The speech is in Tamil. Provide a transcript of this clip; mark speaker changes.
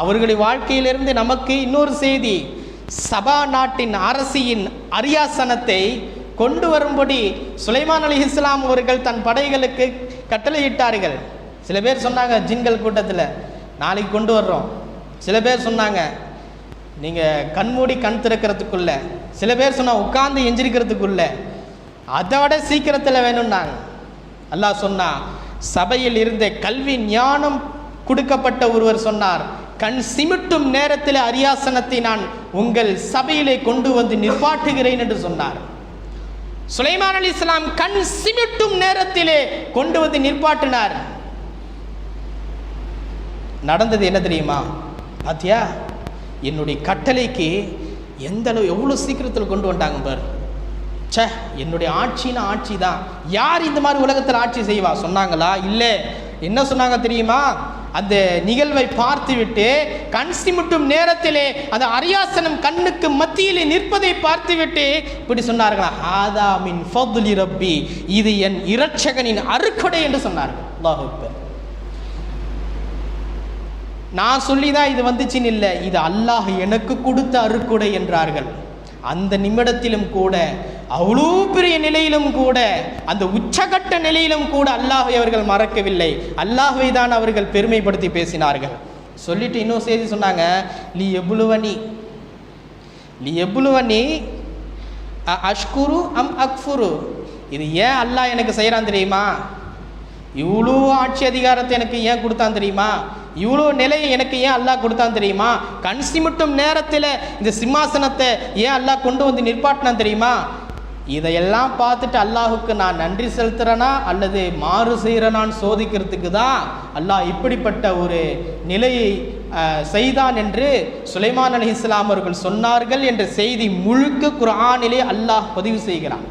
Speaker 1: அவர்களுடைய வாழ்க்கையிலிருந்து நமக்கு இன்னொரு செய்தி. சபா நாட்டின் அரசியின் அரியாசனத்தை கொண்டு வரும்படி சுலைமான் அலி இஸ்லாம் அவர்கள் தன் படைகளுக்கு கட்டளையிட்டார்கள். சில பேர் சொன்னாங்க ஜின்கள் கூட்டத்தில் நாளைக்கு கொண்டு வர்றோம். சில பேர் சொன்னாங்க நீங்கள் கண்மூடி கண் திறக்கிறதுக்குள்ள. சில பேர் சொன்னால் உட்கார்ந்து எஞ்சிருக்கிறதுக்குள்ள அதோட சீக்கிரத்தில் வேணும்னாங்க. அல்லாஹ் சொன்னா சபையில் இருந்த கல்வி ஞானம் கொடுக்கப்பட்ட ஒருவர் சொன்னார். கண் சிமிட்டும் நேரத்தில் அரியாசனத்தை நான் உங்கள் சபையிலே கொண்டு வந்து நிற்பாட்டுகிறேன் என்று சொன்னார். சுலைமான் அலி இஸ்லாம் கண் சிமிட்டும் நேரத்திலே கொண்டு வந்து நிற்பாட்டினார் நடந்தது என்ன தெரியுமா? பாத்தியா? என்னுடைய கட்டளைக்கு எந்த அளவு எவ்வளோ சீக்கிரத்தில் கொண்டு வந்தாங்க பார். சே என்னுடைய ஆட்சின்னா ஆட்சி தான் யார் இந்த மாதிரி உலகத்தில் ஆட்சி செய்வா? சொன்னாங்களா? இல்லை. என்ன சொன்னாங்க தெரியுமா? அந்த நிகழ்வை பார்த்துவிட்டு கண் சிமிட்டும் நேரத்திலே அந்த அரியாசனம் கண்ணுக்கு மத்தியிலே நிற்பதை பார்த்துவிட்டு இப்படி சொன்னார்களா ஆதா மின் ஃபதுலி ரப்பி இது என் இரட்சகனின் அருக்கொடை என்று சொன்னார்கள். அல்லாஹ் நான் சொல்லி தான் இது வந்துச்சுன்னு இல்லை இது அல்லாஹ் எனக்கு கொடுத்த அருக்குடை என்றார்கள். அந்த நிமிடத்திலும் கூட அவ்வளோ பெரிய நிலையிலும் கூட அந்த உச்சகட்ட நிலையிலும் கூட அல்லாஹை அவர்கள் மறக்கவில்லை. அல்லாஹை தான் அவர்கள் பெருமைப்படுத்தி பேசினார்கள். சொல்லிட்டு இன்னும் செய்தி சொன்னாங்க லி எவ்வளவனி லி எவ்வளவனி அ- அஷ்குரு அம் அக்ஃபுரு. இது ஏன் அல்லாஹ் எனக்கு செய்கிறான் தெரியுமா? இவ்வளோ ஆட்சி அதிகாரத்தை எனக்கு ஏன் கொடுத்தான் தெரியுமா? இவ்வளோ நிலையை எனக்கு ஏன் அல்லாஹ் கொடுத்தான் தெரியுமா? கண் சிமிட்டும் நேரத்தில் இந்த சிம்மாசனத்தை ஏன் அல்லாஹ் கொண்டு வந்து நிற்பாட்டினான் தெரியுமா? இதையெல்லாம் பார்த்துட்டு அல்லாஹுக்கு நான் நன்றி செலுத்துகிறேனா அல்லது மாறு செய்கிறனான்னு சோதிக்கிறதுக்கு தான் அல்லாஹ் இப்படிப்பட்ட ஒரு நிலையை செய்தான் என்று சுலைமான் அலி இஸ்லாம் அவர்கள் சொன்னார்கள் என்ற செய்தி முழுக்க குரானிலே அல்லாஹ் பதிவு செய்கிறான்.